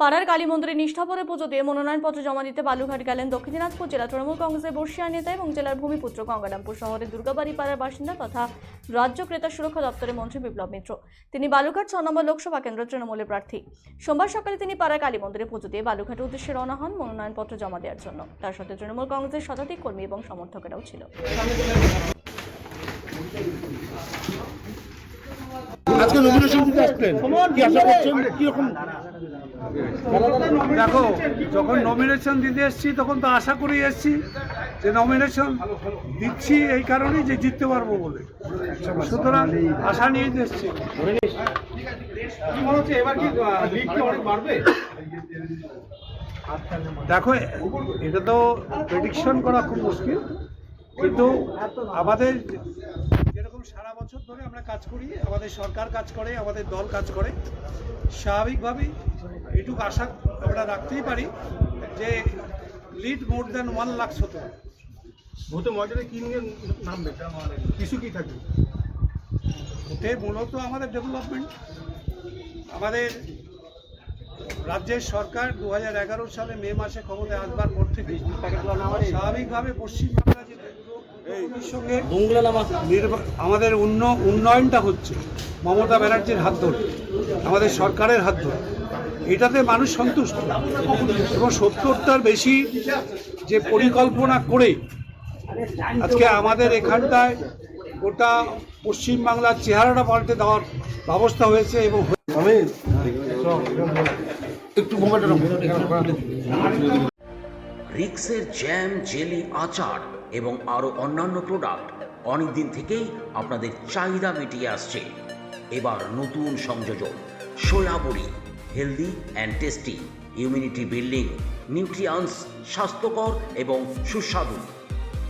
পাড়ার কালী মন্দিরে নিষ্ঠাভরে পুজো দিয়ে মনোনয়নপত্র জমা দিতে বালুঘাট গেলেন দক্ষিণ দিনাজপুর জেলা তৃণমূল কংগ্রেসের বর্ষিয়া নেতা এবং জেলার ভূমিপুত্র গঙ্গারামপুর শহরের দুর্গাবাড়ি পাড়ার বাসিন্দা তথা রাজ্য ক্রেতা সুরক্ষা দপ্তরের মন্ত্রী বিপ্লব মিত্র। তিনি বালুঘাট ছ নম্বর লোকসভা কেন্দ্র তৃণমূলের প্রার্থী। সোমবার সকালে তিনি পাড়ার কালী মন্দিরে পুজো দিয়ে বালুঘাটের উদ্দেশ্যে রওনা হন মনোনয়নপত্র জমা দেওয়ার জন্য। তার সাথে তৃণমূল কংগ্রেসের শতাধিক কর্মী এবং সমর্থকেরাও ছিল। আজকে নমিনেশন দিতে আসলেন। কি আশা করছেন? কীরকম দেখো, যখন নমিনেশন দিতে এসেছি, তখন তো আশা করেই এসেছি যে নমিনেশন দিচ্ছি এই কারণেই যে জিততে পারব বলে। সুতরাং আশা নিয়ে এসেছি। দেখো, এটা তো প্রেডিকশন করা খুব মুশকিল। কিন্তু আমাদের বছর ধরে আমরা কাজ করি আমাদের সরকার কাজ করে আমাদের দল কাজ করে। স্বাভাবিকভাবেই এটুকু আশা আমরা রাখতেই পারি যে lead more than one lakhs হতে পারে ভূতে কি নিয়ে নামবে? কিছু কি থাকবে? ওতে মূলত আমাদের ডেভেলপমেন্ট। আমাদের রাজ্যের সরকার দু হাজার এগারো সালে মে মাসে ক্ষমতায় আসবার পর থেকে স্বাভাবিকভাবে পশ্চিমবাংলা যে সঙ্গে আমাদের উন্ন উন্নয়নটা হচ্ছে মমতা ব্যানার্জির হাত ধরে আমাদের সরকারের হাত ধরে। এটাতে মানুষ সন্তুষ্ট। এবং সত্তরটার বেশি যে পরিকল্পনা করে আজকে আমাদের এখানটায় গোটা পশ্চিমবাংলার চেহারাটা পাল্টে দেওয়ার ব্যবস্থা হয়েছে এবং আমি একটু রিক্সের জ্যাম জেলি আচার এবং আরও অন্যান্য প্রোডাক্ট অনেক দিন থেকেই আপনাদের চাহিদা মিটিয়ে আসছে। এবার নতুন সংযোজন সয়াবড়ি healthy and tasty immunity building nutrients স্বাস্থ্যকর এবং সুস্বাদু।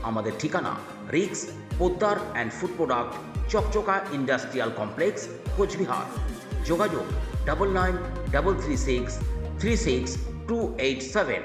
আমাদের ঠিকানা রিক্স Poddar and food product Chakchaka industrial complex Cooch Behar. যোগাযোগ double nine double three six three six two eight seven